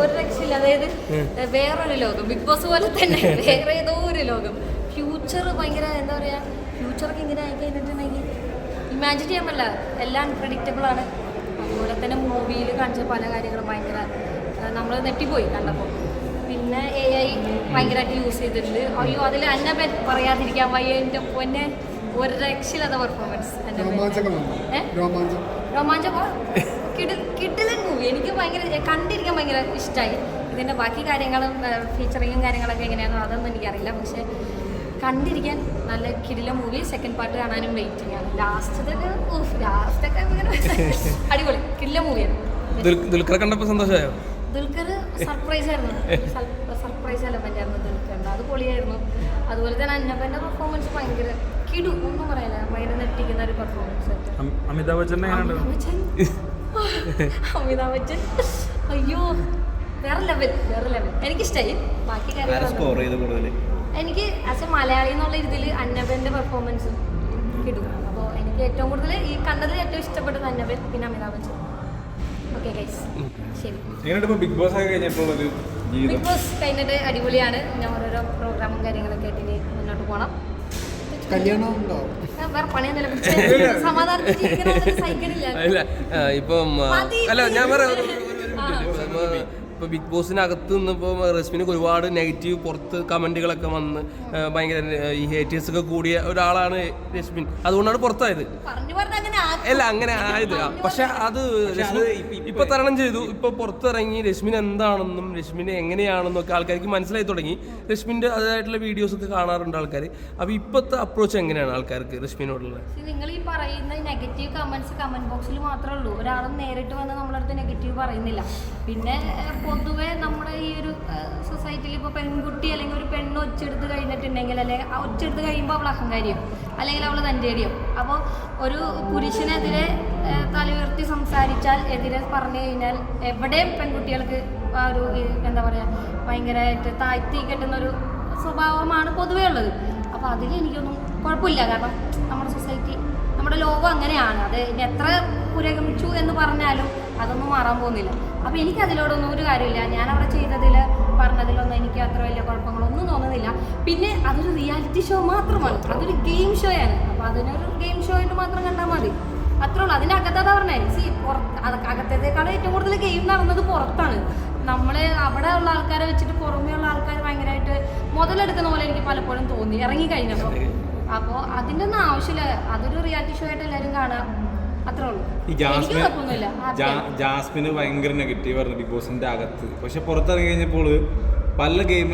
ഒരു രക്ഷയില്ല. അതായത് വേറൊരു ലോകം. ബിഗ് ബോസ് പോലെ തന്നെ. വേറെ ഏതോ ഒരു ലോകം. ഫ്യൂച്ചർ ഭയങ്കര എന്താ പറയാ ഫ്യൂച്ചറൊക്കെ ഇങ്ങനെ ആയി കഴിഞ്ഞിട്ടുണ്ടെങ്കിൽ ഇമാജിൻ ചെയ്യാൻ പറ്റില്ല. എല്ലാം അൺപ്രഡിക്റ്റബിൾ ആണ്. അതുപോലെ തന്നെ മൂവിയിൽ കാണിച്ച പല കാര്യങ്ങളും ഭയങ്കര നമ്മൾ നെട്ടിപ്പോയി കണ്ടപ്പോൾ പിന്നെ എ ഐ ഭയങ്കരമായിട്ട് യൂസ് ചെയ്തിട്ടുണ്ട്. അയ്യോ അതിൽ എന്നെ പറയാതിരിക്കാൻ വയ്യ. എന്റെ പൊന്നെ ഒരു രക്ഷയില്ലാത്ത പെർഫോമൻസ്? രോമാഞ്ചം. എനിക്ക് ഭയങ്കര കണ്ടിരിക്കാൻ ഭയങ്കര ഇഷ്ടമായി ഇതിന്റെ ബാക്കി കാര്യങ്ങളും ഫീച്ചറിങ്ങും കാര്യങ്ങളൊക്കെ എങ്ങനെയാണോ അതൊന്നും എനിക്കറിയില്ല. പക്ഷേ കണ്ടിരിക്കാൻ നല്ല കിടില മൂവി സെക്കൻഡ് പാർട്ട് കാണാനും വെയിറ്റിംഗ് ആണ്. ലാസ്റ്റത്തെ ഊഫ് ലാസ്റ്റൊക്കെ അടിപൊളി. കിടില മൂവിയാണ് ദുൽഖർ കണ്ടപ്പോൾ സന്തോഷമായോ ദുൽഖർ സർപ്രൈസ് ആയിരുന്നു. സർപ്രൈസ് എലമെന്റ് ആയിരുന്നു ദുൽഖറിന്റെ. അത് പൊളിയായിരുന്നു. അതുപോലെ തന്നെ അന്നപ്പന്റെ പെർഫോമൻസ് ഭയങ്കര കിടു. ഒന്നും പറയില്ല ഭയങ്കര നെട്ടിക്കുന്ന ഒരു പെർഫോമൻസ് അമി- അമിതാഭ് ബച്ചൻ? അമിതാഭ് ബച്ചൻ. അയ്യോ വേറെ ലെവൽ വേറെ ലെവൽ എനിക്കിഷ്ടായി. ബാക്കി കാര്യങ്ങൾ എനിക്ക് ആസ് എ മലയാളി എന്നുള്ള രീതിയിൽ അന്നബന്റെ പെർഫോമൻസ് കിട്ടും. അപ്പോൾ എനിക്ക് ഏറ്റവും കൂടുതൽ ഈ കണ്ടതിൽ ഏറ്റവും ഇഷ്ടപ്പെട്ടത് അന്നബൻ പിന്നെ അമിതാഭ് ബച്ചൻ. ഓക്കെ ഗൈസ് ശരി. ബിഗ് ബോസ് ബിഗ് ബോസ് കഴിഞ്ഞിട്ട് അടിപൊളിയാണ്. ഞാൻ ഓരോരോ പ്രോഗ്രാമും കാര്യങ്ങളൊക്കെ ആയിട്ട് ഇനി മുന്നോട്ട് പോകണം കല്യാണം ആ, ഇപ്പം അല്ല ഞാൻ പറയാം. ഇപ്പൊ, ബിഗ് ബോസിനകത്ത് നിന്നിപ്പോൾ റസ്മിനൊക്കെ ഒരുപാട് നെഗറ്റീവ് പുറത്ത് കമന്റുകളൊക്കെ വന്ന് ഭയങ്കര ഈ ഹേറ്റേഴ്സ് ഒക്കെ കൂടിയ ഒരാളാണ് രശ്മിൻ അതുകൊണ്ടാണ് പുറത്തായത്. പറഞ്ഞു പറഞ്ഞ അങ്ങനെ ആക്കും. അല്ല അങ്ങനെ ആയത്. പക്ഷെ അത് ഇപ്പൊ തരണം ചെയ്തു. ഇപ്പൊ പുറത്തിറങ്ങി രശ്മിൻ എന്താണെന്നും രശ്മി എങ്ങനെയാണെന്നും ഒക്കെ ആൾക്കാർക്ക് മനസ്സിലായി തുടങ്ങി. രശ്മിന്റെ അതായിട്ടുള്ള വീഡിയോസ് ഒക്കെ കാണാറുണ്ട് ആൾക്കാർ അപ്പൊ ഇപ്പത്തെ അപ്രോച്ച് എങ്ങനെയാണ് ആൾക്കാർക്ക് രശ്മിനോടുള്ള? നിങ്ങൾ ഈ പറയുന്ന നെഗറ്റീവ് കമന്റ്സ് കമന്റ് ബോക്സിൽ മാത്രമേ ഉള്ളൂ. ഒരാളും നേരിട്ട് വന്ന് നമ്മളടുത്ത് നെഗറ്റീവ് പറയുന്നില്ല. പിന്നെ പൊതുവെ നമ്മുടെ ഈ ഒരു സൊസൈറ്റിയിൽ ഇപ്പൊ പെൺകുട്ടി അല്ലെങ്കിൽ ഒരു പെണ്ണ് ഒച്ചെടുത്ത് കഴിഞ്ഞിട്ടുണ്ടെങ്കിൽ അല്ലെങ്കിൽ ഒച്ചെടുത്ത് കഴിയുമ്പോൾ അവൾ അഹങ്കാരിയും അല്ലെങ്കിൽ അവൾ തന്റെടിയും അപ്പോൾ ഒരു പുരുഷനെതിരെ തല ഉയർത്തി സംസാരിച്ചാൽ എതിരെ പറഞ്ഞു കഴിഞ്ഞാൽ എവിടെയും പെൺകുട്ടികൾക്ക് ആ ഒരു എന്താ പറയുക ഭയങ്കരമായിട്ട് താഴ്ത്തി കെട്ടുന്നൊരു സ്വഭാവമാണ് പൊതുവേ ഉള്ളത്. അപ്പോൾ അതിൽ എനിക്കൊന്നും കുഴപ്പമില്ല. കാരണം നമ്മുടെ സൊസൈറ്റി നമ്മുടെ ലോകം അങ്ങനെയാണ്. അത് എത്ര പുരോഗമിച്ചു എന്ന് പറഞ്ഞാലും അതൊന്നും മാറാൻ പോകുന്നില്ല. അപ്പോൾ എനിക്ക് അതിലോടൊന്നും ഒരു കാര്യമില്ല. ഞാൻ അവിടെ ചെയ്തതിൽ പറഞ്ഞതിലൊന്നും എനിക്ക് അത്ര വലിയ തോന്നുന്നില്ല പിന്നെ അതൊരു റിയാലിറ്റി ഷോ മാത്രമാണ്. അതൊരു ഗെയിം ഷോ ആണ്. അപ്പോൾ അതിനൊരു ഗെയിം ഷോ ആയിട്ട് മാത്രം കണ്ടാൽ മതി. അത്രേ ഉള്ളൂ. അതിന്റെ അകത്തതാ പറഞ്ഞേ സി പുറത്ത് അകത്തേക്കാളും ഏറ്റവും കൂടുതൽ ഗെയിം നടന്നത് പുറത്താണ്. നമ്മൾ അവിടെ ഉള്ള ആൾക്കാരെ വെച്ചിട്ട് പുറമേ ഉള്ള ആൾക്കാർ ഭയങ്കരമായിട്ട് മുതലെടുക്കുന്ന പോലെ എനിക്ക് പലപ്പോഴും തോന്നി. ഇറങ്ങി കഴിഞ്ഞപ്പോൾ അപ്പോൾ അതിന്റെ ഒന്നും ആവശ്യമില്ല. അതൊരു റിയാലിറ്റി ഷോ ആയിട്ട് എല്ലാരും കാണാം. ഈ ജാസ്മിന് ഭയങ്കര നെഗറ്റീവ് ആയിരുന്നു ബിഗ് ബോസിന്റെ അകത്ത്. പക്ഷെ പുറത്തിറങ്ങി കഴിഞ്ഞപ്പോൾ പല ഗെയിം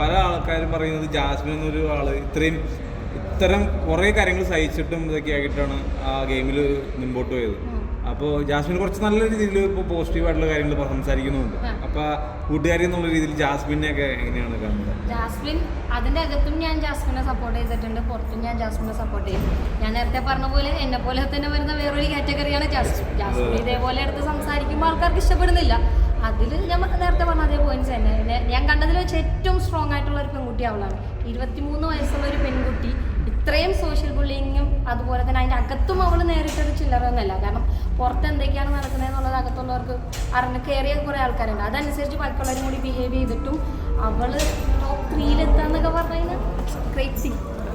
പല ആൾക്കാരും പറയുന്നത് ജാസ്മിൻ എന്നൊരു ആൾ ഇത്രയും ഇത്തരം കുറേ കാര്യങ്ങൾ സഹിച്ചിട്ടും ഇതൊക്കെ ആയിട്ടാണ് ആ ഗെയിമിൽ മുൻപോട്ട് പോയത്. അപ്പോൾ ജാസ്മിൻ കുറച്ച് നല്ല രീതിയിൽ ഇപ്പോൾ പോസിറ്റീവ് ആയിട്ടുള്ള കാര്യങ്ങൾ സംസാരിക്കുന്നുണ്ട്. അപ്പോൾ കൂട്ടുകാരി എന്നുള്ള രീതിയിൽ ജാസ്മിനെ ഒക്കെ എങ്ങനെയാണ് കാണുന്നത്? ജാസ്മിൻ അതിന്റെ അകത്തും ഞാൻ ജാസ്മിനെ സപ്പോർട്ട് ചെയ്തിട്ടുണ്ട്. പുറത്തും ഞാൻ ജാസ്മിനെ സപ്പോർട്ട് ചെയ്തു ഞാൻ നേരത്തെ പറഞ്ഞ പോലെ എന്നെ പോലെ തന്നെ വരുന്ന വേറൊരു കാറ്റഗറിയാണ് ജാസ്മിൻ ജാസ്മിൻ ഇതേപോലെ എടുത്ത് സംസാരിക്കുമ്പോൾ ആൾക്കാർക്ക് ഇഷ്ടപ്പെടുന്നില്ല. അതിൽ ഞാൻ നേരത്തെ പറഞ്ഞ അതേ പോയിന്റ്സ് തന്നെ. പിന്നെ ഞാൻ കണ്ടതിൽ വെച്ച് ഏറ്റവും സ്ട്രോങ് ആയിട്ടുള്ള ഒരു പെൺകുട്ടി അവളാണ്. ഇരുപത്തിമൂന്ന് വയസ്സുള്ള ഒരു പെൺകുട്ടി ഇത്രയും സോഷ്യൽ ബുള്ളിങ്ങും അതുപോലെ തന്നെ അതിന്റെ അകത്തും അവൾ നേരിട്ടൊരു ചില്ലറൊന്നുമല്ല കാരണം പുറത്ത് എന്തൊക്കെയാണ് നടക്കുന്നത് എന്നുള്ളത് അകത്തുള്ളവർക്ക് അറിഞ്ഞ് കയറിയ കുറേ ആൾക്കാരുണ്ട്. അതനുസരിച്ച് ബാക്കിയുള്ളവരും കൂടി ബിഹേവ് ചെയ്തിട്ടും അവൾ ടോപ്പ് ത്രീയിലെത്താന്നൊക്കെ പറഞ്ഞു കഴിഞ്ഞാൽ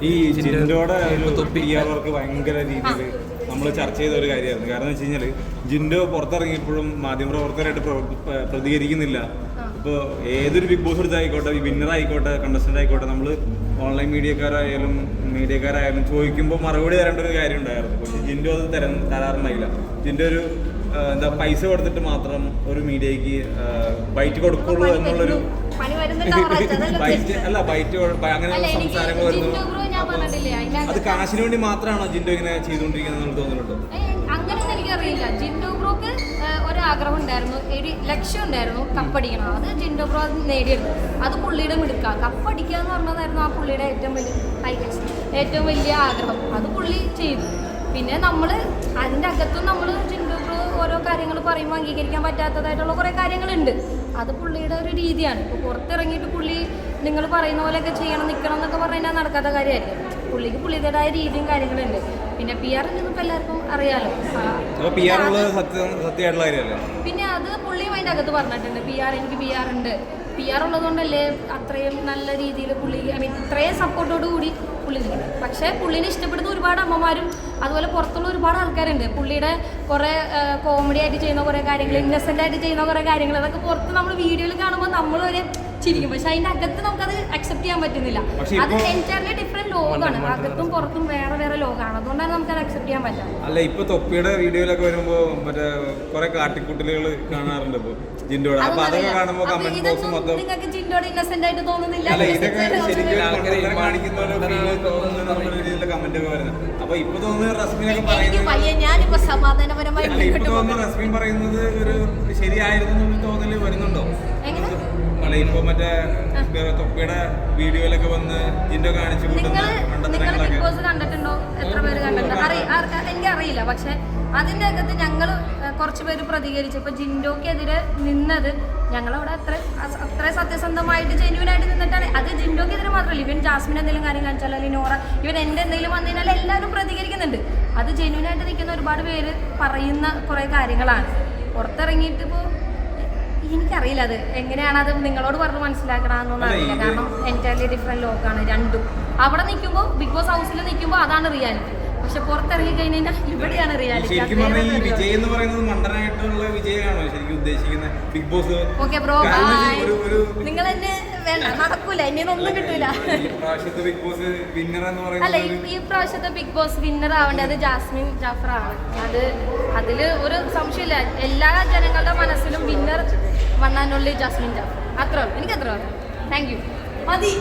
ഈ ജിൻഡോടെ ഒരു പി ആർ വർക്ക് ഭയങ്കര രീതിയിൽ നമ്മൾ ചർച്ച ചെയ്ത ഒരു കാര്യമായിരുന്നു. കാരണം വെച്ച് കഴിഞ്ഞാൽ ജിൻഡോ പുറത്തിറങ്ങിയപ്പോഴും മാധ്യമപ്രവർത്തകരായിട്ട് പ്രതികരിക്കുന്നില്ല. ഇപ്പോൾ ഏതൊരു ബിഗ് ബോസ് എടുത്തായിക്കോട്ടെ വിന്നർ ആയിക്കോട്ടെ കണ്ടസ്റ്റന്റ് ആയിക്കോട്ടെ നമ്മൾ ഓൺലൈൻ മീഡിയക്കാരായാലും മീഡിയക്കാരായാലും ചോദിക്കുമ്പോൾ മറുപടി തരേണ്ട ഒരു കാര്യം ഉണ്ടായിരുന്നു. പക്ഷേ ജിൻഡോ അത് തരാൻ തരാറുണ്ടായില്ല. ജിൻഡോ ഒരു എന്താ പൈസ കൊടുത്തിട്ട് മാത്രം ഒരു മീഡിയക്ക് ബൈറ്റ് കൊടുക്കുള്ളൂ എന്നുള്ളൊരു പണി അല്ല ബൈറ്റ് അങ്ങനെ സംസാരങ്ങൾ വരുന്നു. അത് കാശിന് വേണ്ടി മാത്രമാണോ ജിൻഡോ ഇങ്ങനെ ചെയ്തുകൊണ്ടിരിക്കുന്നത് തോന്നുന്നുണ്ടോ? അങ്ങനെയൊന്നും എനിക്കറിയില്ല. ജിൻഡോ ബ്രോക്ക് ഒരു ആഗ്രഹം ഉണ്ടായിരുന്നു. ഒരു ലക്ഷ്യം ഉണ്ടായിരുന്നു കപ്പടിക്കണം. അത് ജിൻഡോ ബ്രോ നേടിയെടുത്തു. അത് പുള്ളിയുടെ മിടുക്കുക കപ്പടിക്കുക എന്ന് പറഞ്ഞതായിരുന്നു ആ പുള്ളിയുടെ ഏറ്റവും വലിയ ഏറ്റവും വലിയ ആഗ്രഹം. അത് പുള്ളി ചെയ്തു. പിന്നെ നമ്മൾ അതിന്റെ അകത്തും നമ്മൾ ജിൻഡോ ബ്രോ ഓരോ കാര്യങ്ങൾ പറയുമ്പോൾ അംഗീകരിക്കാൻ പറ്റാത്തതായിട്ടുള്ള കുറേ കാര്യങ്ങളുണ്ട്. അത് പുള്ളിയുടെ ഒരു രീതിയാണ്. ഇപ്പോൾ പുറത്തിറങ്ങിയിട്ട് പുള്ളി നിങ്ങൾ പറയുന്ന പോലെയൊക്കെ ചെയ്യണം നിൽക്കണം എന്നൊക്കെ പറഞ്ഞാൽ നടക്കാത്ത കാര്യമായിരിക്കും. പുള്ളിക്ക് പുള്ളിയുടേതായ രീതിയും കാര്യങ്ങളുണ്ട്. പിന്നെ പി ആർ ഇപ്പം എല്ലാവർക്കും അറിയാലോ. പിന്നെ അത് പുള്ളിയും അതിന്റെ അകത്ത് പറഞ്ഞിട്ടുണ്ട്. പി ആർ എനിക്ക് പി ആർ ഉണ്ട്. പി ആർ ഉള്ളതുകൊണ്ടല്ലേ അത്രയും നല്ല രീതിയിൽ പുള്ളി ഐ മീൻ ഇത്രയും സപ്പോർട്ടോട് കൂടി പുള്ളി നിൽക്കുന്നത്. പക്ഷേ പുള്ളിനെ ഇഷ്ടപ്പെടുന്ന ഒരുപാട് അമ്മമാരും അതുപോലെ പുറത്തുള്ള ഒരുപാട് ആൾക്കാരുണ്ട്. പുള്ളിയുടെ കുറേ കോമഡി ആയിട്ട് ചെയ്യുന്ന കുറേ കാര്യങ്ങൾ ഇന്നസെന്റ് ആയിട്ട് ചെയ്യുന്ന കുറേ കാര്യങ്ങൾ അതൊക്കെ പുറത്ത് നമ്മൾ വീഡിയോയിൽ കാണുമ്പോൾ നമ്മൾ ഒരു ചിരിക്കും. പക്ഷെ അതിന്റെ അകത്ത് അത് അക്സെപ്റ്റ് ചെയ്യാൻ പറ്റുന്നില്ല. അത് എന്റയർലി ഡിഫറെന്റ് ലോകമാണ് അകത്തും പുറത്തും വേറെ വേറെ ലോകമാണ് അതുകൊണ്ടാണ് നമുക്കത് അക്സെപ്റ്റ് ചെയ്യാൻ പറ്റാം അല്ല ഇപ്പൊ തൊപ്പിയുടെ വീഡിയോയിലൊക്കെ വരുമ്പോ മറ്റേ കുറെ കാട്ടിക്കുട്ടലുകൾ കാണാറുണ്ട് ഇപ്പൊ ജിൻഡോടെ. അപ്പൊ അതൊക്കെ കാണുമ്പോ കമന്റ് ബോക്സ് മൊത്തം നിങ്ങൾക്ക് ജിൻഡോട് ഇന്നസെന്റ് ആയിട്ട് തോന്നുന്നില്ല. അല്ല ഇതൊക്കെ ശരിക്കും കാണിക്കുന്ന തോന്നുന്ന കമന്റ് ഒക്കെ വരുന്നത്. അപ്പൊ ഇപ്പൊ തോന്നുന്നത് റസ്മിനൊക്കെ പറയുന്നത് ഞാനിപ്പോ സമാധാനപരമായി ഇപ്പൊ. റസ്മിൻ പറയുന്നത് ഒരു ശരിയായിരുന്നു തോന്നൽ വരുന്നുണ്ടോ? അല്ല ഇപ്പൊ മറ്റേ തൊപ്പിയുടെ വീഡിയോയിലൊക്കെ വന്ന് ജിൻഡോ കാണിച്ചു നിങ്ങൾ നിങ്ങൾ മണ്ടത്തരങ്ങളൊക്കെ കണ്ടിട്ടുണ്ടോ? എത്ര പേര് കണ്ടിട്ടുണ്ട്? അറി ആർ- എനിക്ക് അറിയില്ല. പക്ഷെ അതിന്റെ അകത്ത് ഞങ്ങൾ കുറച്ച് പേര് പ്രതികരിച്ചു. ഇപ്പൊ ജിൻഡോക്കെതിരെ നിന്നത് ഞങ്ങളവിടെ അത്ര അത്ര സത്യസന്ധമായിട്ട് ജെന്യൂൻ ആയിട്ട് നിന്നിട്ടാണ്. അത് ജിൻഡോക്കെതിരെ മാത്രമല്ല. ഇവൻ ജാസ്മിൻ എന്തെങ്കിലും കാര്യം കാണിച്ചാൽ അല്ലെങ്കിൽ നോറ? ഇവൻ എന്റെ എന്തെങ്കിലും വന്നു കഴിഞ്ഞാൽ എല്ലാവരും പ്രതികരിക്കുന്നുണ്ട്. അത് ജെന്യൂൻ ആയിട്ട് നിൽക്കുന്ന ഒരുപാട് പേര് പറയുന്ന കുറെ കാര്യങ്ങളാണ്. പുറത്തിറങ്ങിയിട്ട് ഇപ്പോൾ എനിക്കറിയില്ല അത് എങ്ങനെയാണ് അത് നിങ്ങളോട് പറഞ്ഞ് മനസ്സിലാക്കണമെന്നൊന്നും അറിയില്ല. കാരണം എന്റയർലി ഡിഫറെന്റ് ലോക്കാണ് രണ്ടും. അവിടെ നിൽക്കുമ്പോൾ ബിഗ് ബോസ് ഹൗസിൽ നിൽക്കുമ്പോൾ അതാണ് റിയാലിറ്റി പക്ഷെ പുറത്തിറങ്ങി കഴിഞ്ഞ് കഴിഞ്ഞാൽ ഇവിടെയാണ് റിയാലിറ്റി വിജയ് എന്ന് പറയുന്നത് മണ്ടനായിട്ടുള്ള വിജയാണോ ശരിക്കും ഉദ്ദേശിക്കുന്നത്? ബിഗ് ബോസ് ഓക്കെ ബ്രോ നിങ്ങൾ എന്നെ വേണ്ട നടക്കൂല. ഇനി ഒന്നും കിട്ടൂല. അല്ല ഈ- പ്രാവശ്യത്തെ ബിഗ് ബോസ് വിന്നർ ആവേണ്ടത് ജാസ്മിൻ ജാഫറാണ്. അത് അതിൽ ഒരു സംശയമില്ല. എല്ലാ ജനങ്ങളുടെ മനസ്സിലും വിന്നർ വണ്ണാനുള്ളി ജാസ്മിൻ ജാഫർ. അത്ര എനിക്ക് അത്ര താങ്ക് യു മതി.